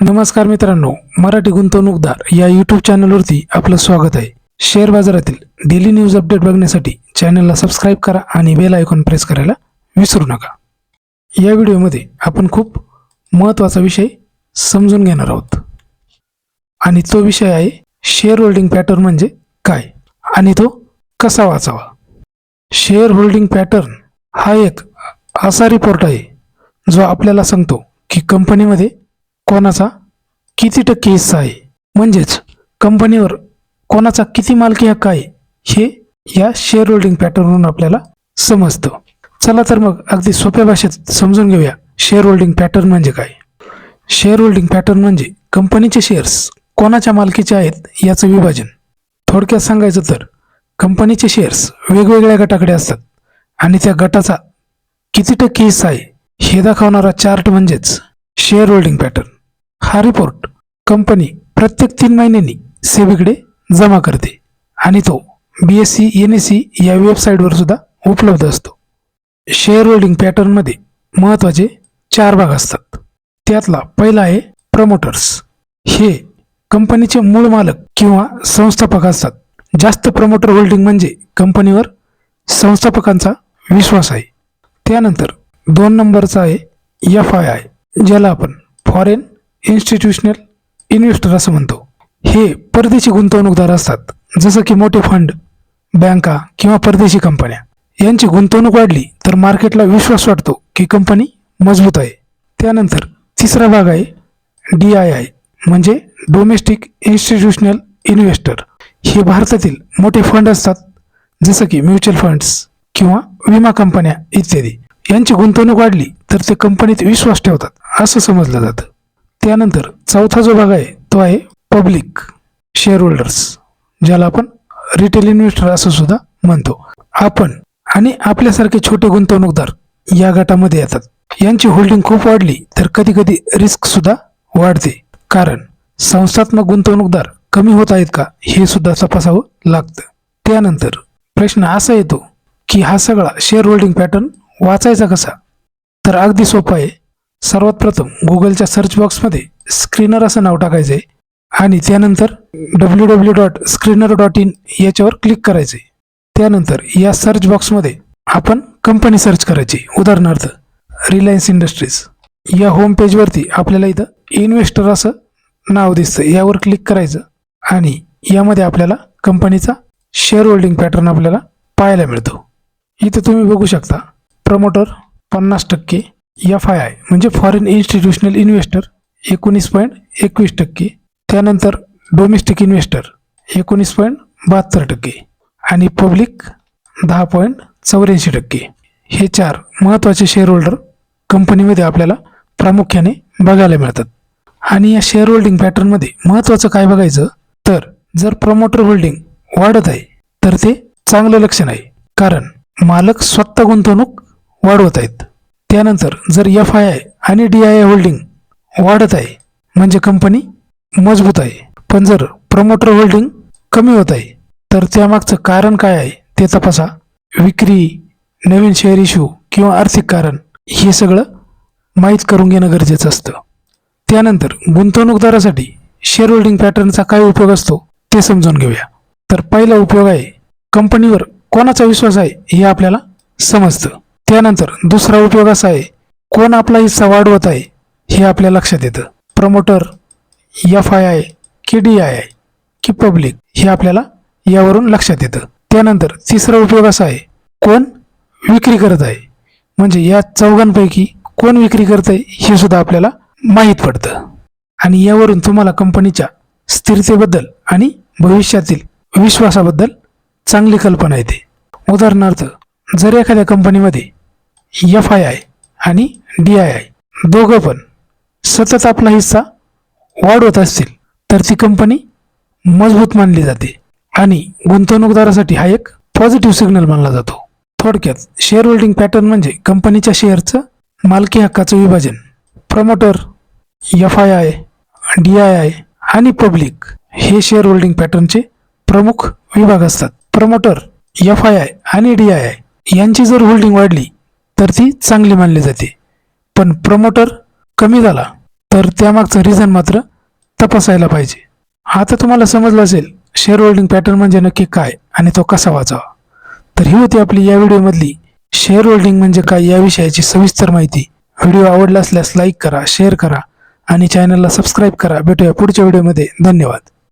नमस्कार मित्रांनो मराठी गुंतवणूकदार या यूट्यूब चॅनलवरती आपलं स्वागत आहे. शेअर बाजारातील डेली न्यूज अपडेट बघण्यासाठी चॅनलला सबस्क्राईब करा आणि बेल आयकॉन प्रेस करायला विसरू नका. या व्हिडिओमध्ये आपण खूप महत्त्वाचा विषय समजून घेणार आहोत. आणि तो विषय आहे शेअर होल्डिंग पॅटर्न म्हणजे काय आणि तो कसा वाचावा? शेअर होल्डिंग पॅटर्न हा एक असा रिपोर्ट आहे जो आपल्याला सांगतो की कंपनीमध्ये कोणाचा? किती टक्के हिस्सा आहे? म्हणजेच कंपनीवर कोणाचा किती मालकी हक्क आहे? हे या शेअर होल्डिंग पॅटर्नवरून आपल्याला समजतं. चला तर मग अगदी सोप्या भाषेत समजून घेऊया शेअर होल्डिंग पॅटर्न म्हणजे काय? शेअर होल्डिंग पॅटर्न म्हणजे कंपनीचे शेअर्स कोणाच्या मालकीचे आहेत याचं विभाजन. थोडक्यात सांगायचं तर कंपनीचे शेअर्स वेगवेगळ्या गटाकडे असतात आणि त्या गटाचा किती टक्के हिस्सा आहे हे दाखवणारा चार्ट म्हणजेच शेअर होल्डिंग पॅटर्न हा रिपोर्ट कंपनी प्रत्येक तीन महिन्यांनी सेबीकडे जमा करते आणि तो B S C N S C या वेबसाईटवर सुद्धा उपलब्ध असतो. शेअर होल्डिंग पॅटर्नमध्ये महत्त्वाचे चार भाग असतात. त्यातला पहिला आहे प्रमोटर्स हे कंपनीचे मूळ मालक किंवा संस्थापक असतात. जास्त प्रमोटर होल्डिंग म्हणजे कंपनीवर संस्थापकांचा विश्वास आहे. त्यानंतर दोन नंबरचा आहे एफ आय आय ज्याला आपण फॉरेन इन्स्टिट्यूशनल इन्व्हेस्टर असं म्हणतो. हे परदेशी गुंतवणूकदार असतात. जसं की मोठे फंड बँका किंवा परदेशी कंपन्या. यांची गुंतवणूक वाढली तर मार्केटला विश्वास वाटतो की कंपनी मजबूत आहे. त्यानंतर तिसरा भाग आहे डी आय आय म्हणजे डोमेस्टिक इन्स्टिट्यूशनल इन्व्हेस्टर. हे भारतातील मोठे फंड असतात जसं की म्युच्युअल फंड्स किंवा विमा कंपन्या इत्यादी. यांची गुंतवणूक वाढली तर ते कंपनीत विश्वास ठेवतात असं समजलं जातं. त्यानंतर चौथा जो भाग आहे तो आहे पब्लिक शेअर होल्डर्स ज्याला आपण रिटेल इन्व्हेस्टर असं सुद्धा म्हणतो. आपण आणि आपल्यासारखे छोटे गुंतवणूकदार या गटामध्ये येतात. यांची होल्डिंग खूप वाढली तर कधी कधी रिस्क सुद्धा वाढते. कारण संस्थात्मक गुंतवणूकदार कमी होत आहेत का हे सुद्धा तपासावं लागतं. त्यानंतर प्रश्न असा येतो की हा सगळा शेअर होल्डिंग पॅटर्न वाचायचा कसा? तर अगदी सोपा आहे. सर्वात प्रथम गुगलच्या सर्च बॉक्समध्ये स्क्रीनर असं नाव टाकायचं आहे आणि त्यानंतर W W dot screener dot in याच्यावर क्लिक करायचे. त्यानंतर या सर्च बॉक्समध्ये आपण कंपनी सर्च करायची. उदाहरणार्थ रिलायन्स इंडस्ट्रीज या होम पेजवरती आपल्याला इथं इन्व्हेस्टर असं नाव दिसतं. यावर क्लिक करायचं आणि यामध्ये आपल्याला कंपनीचा शेअर होल्डिंग पॅटर्न आपल्याला पाहायला मिळतो. इथं तुम्ही बघू शकता प्रमोटर पन्नास टक्के एफ आय आय म्हणजे फॉरेन इन्स्टिट्यूशनल इन्व्हेस्टर एकोणीस पॉईंट एकवीस टक्के. त्यानंतर डोमेस्टिक इन्व्हेस्टर एकोणीस पॉईंट बहात्तर टक्के. आणि पब्लिक दहा पॉईंट चौऱ्याऐंशी टक्के. हे चार महत्त्वाचे शेअर होल्डर कंपनीमध्ये आपल्याला प्रामुख्याने बघायला मिळतात. आणि या शेअर होल्डिंग पॅटर्नमध्ये महत्त्वाचं काय बघायचं? तर जर प्रमोटर होल्डिंग वाढत आहे तर ते चांगलं लक्षण आहे. कारण मालक स्वतः गुंतवणूक वाढवत आहेत. त्यानंतर जर एफ आय आय आणि डी आय आय होल्डिंग वाढत आहे म्हणजे कंपनी मजबूत आहे. पण जर प्रमोटर होल्डिंग कमी होत आहे तर त्यामागचं कारण काय आहे ते तपासा. विक्री नवीन शेअर इश्यू किंवा आर्थिक कारण हे सगळं माहीत करून घेणं गरजेचं असतं. त्यानंतर गुंतवणूकदारासाठी शेअर होल्डिंग पॅटर्नचा काय उपयोग असतो ते समजून घेऊया. तर पहिला उपयोग आहे कंपनीवर कोणाचा विश्वास आहे हे आपल्याला समजतं. त्यानंतर दुसरा उपयोग असा आहे कोण आपला हिस्सा वाढवत आहे हे आपल्या लक्षात येतं. प्रमोटर एफ आय आय की डी आय आय की पब्लिक हे आपल्याला यावरून लक्षात येतं. त्यानंतर तिसरा उपयोग असा आहे कोण विक्री करत आहे. म्हणजे या चौघांपैकी कोण विक्री करत आहे हे सुद्धा आपल्याला माहीत पडतं. आणि यावरून तुम्हाला कंपनीच्या स्थिरतेबद्दल आणि भविष्यातील विश्वासाबद्दल चांगली कल्पना येते. उदाहरणार्थ जर एखाद्या कंपनीमध्ये एफ आय आय आणि डी आय आय दोघं पण सतत आपला हिस्सा वाढवत असतील तर ती कंपनी मजबूत मानली जाते आणि गुंतवणूकदारासाठी हा एक पॉझिटिव्ह सिग्नल मानला जातो. थोडक्यात शेअर होल्डिंग पॅटर्न म्हणजे कंपनीच्या शेअरचं मालकी हक्काचं विभाजन. Promoter F I I D I I आणि पब्लिक हे शेअर होल्डिंग पॅटर्नचे प्रमुख विभाग असतात. प्रमोटर एफ आय आय आणि डी आय आय यांची जर होल्डिंग वाढली तर ती चांगली मानली जाते. पण प्रमोटर कमी झाला तर त्यामागचं रिझन मात्र तपासायला पाहिजे. आता तुम्हाला समजलं असेल शेअर होल्डिंग पॅटर्न म्हणजे नक्की काय आणि तो कसा वाचावा. तर ही होती आपली या व्हिडिओमधली शेअर होल्डिंग म्हणजे काय या विषयाची सविस्तर माहिती. व्हिडिओ आवडला असल्यास लाईक करा शेअर करा आणि चॅनलला सबस्क्राईब करा. भेटूया पुढच्या व्हिडिओमध्ये. धन्यवाद.